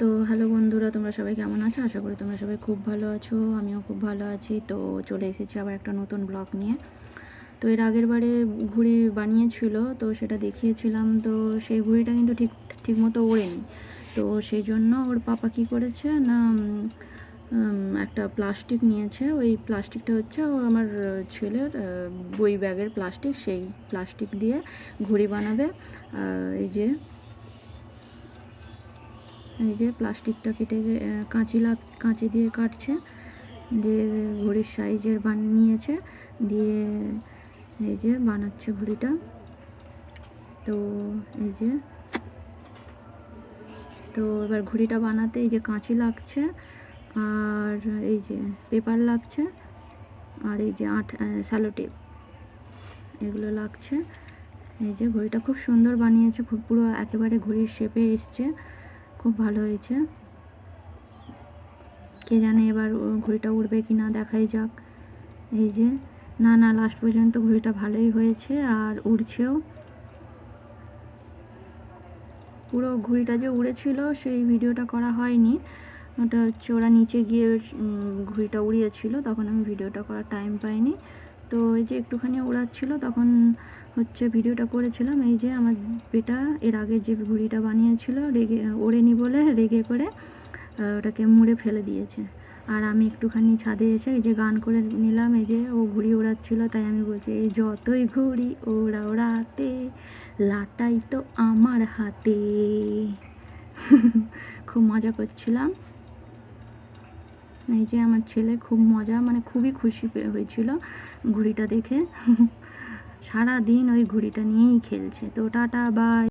তো হ্যালো বন্ধুরা, তোমরা সবাই কেমন আছো? আশা করি তোমরা সবাই খুব ভালো আছো, আমিও খুব ভালো আছি। তো চলে এসেছি আবার একটা নতুন ব্লগ নিয়ে। তো এর আগের বারে ঘুড়ি বানিয়েছিল, তো সেটা দেখিয়েছিলাম। তো সেই ঘুড়িটা কিন্তু ঠিক ঠিক মতো ওড়েনি। তো সেই জন্য ওর পাপা কি করেছে না একটা প্লাস্টিক নিয়েছে। ওই প্লাস্টিকটা হচ্ছে আমার ছেলের বই ব্যাগের প্লাস্টিক সেই প্লাস্টিক দিয়ে ঘুড়ি বানাবে। এই যে এই যে প্লাস্টিকটা কেটে কাঁচি লাগ, কাঁচি দিয়ে কাটছে, দিয়ে ঘড়ির সাইজের বানিয়েছে দিয়ে এই যে বানাচ্ছে ঘড়িটা। তো এই যে, তো এবার ঘড়িটা বানাতে এই যে কাঁচি লাগছে, আর এই যে পেপার লাগছে, আর এই যে আট স্যালোটেপ এগুলো লাগছে। এই যে ঘড়িটা খুব সুন্দর বানিয়েছে, খুব পুরো একেবারে ঘড়ির শেপে এসছে। খুব ভালো হয়েছে। কে জানে এবার ঘড়িটা উড়বে কি না দেখাই যাক। এই যে, না না লাস্ট পর্যন্ত ঘড়িটা ভালোই হয়েছে আর উড়ছেও। পুরো ঘড়িটা যে উড়েছিল সেই ভিডিওটা করা হয়নি। ওটা হচ্ছে ওরা নিচে গিয়ে ঘুড়িটা উড়িয়েছিল, তখন আমি ভিডিওটা করার টাইম পাইনি। তো এই যে একটুখানি উড়াচ্ছিল তখন হচ্ছে ভিডিওটা করেছিলাম, এই যে আমার বেটা এর আগে যে ঘুড়িটা বানিয়েছিল, রেগে, ওড়েনি বলে রেগে করে ওটাকে মুড়ে ফেলে দিয়েছে। আর আমি একটুখানি ছাদে এসে এই যে গান করে নিলাম, এই যে ও ঘুড়ি ওড়াচ্ছিল, তাই আমি বলছি, এই যতই ঘুড়ি ওড়া ওড়াতে লাটাই তো আমার হাতে। খুব মজা করছিলাম। এই যে আমার ছেলে খুব মজা মানে খুবই খুশি হয়েছিল ঘুড়িটা দেখে। সারা দিন ওই ঘুড়িটা নিয়েই খেলছে। তো টাটা বাই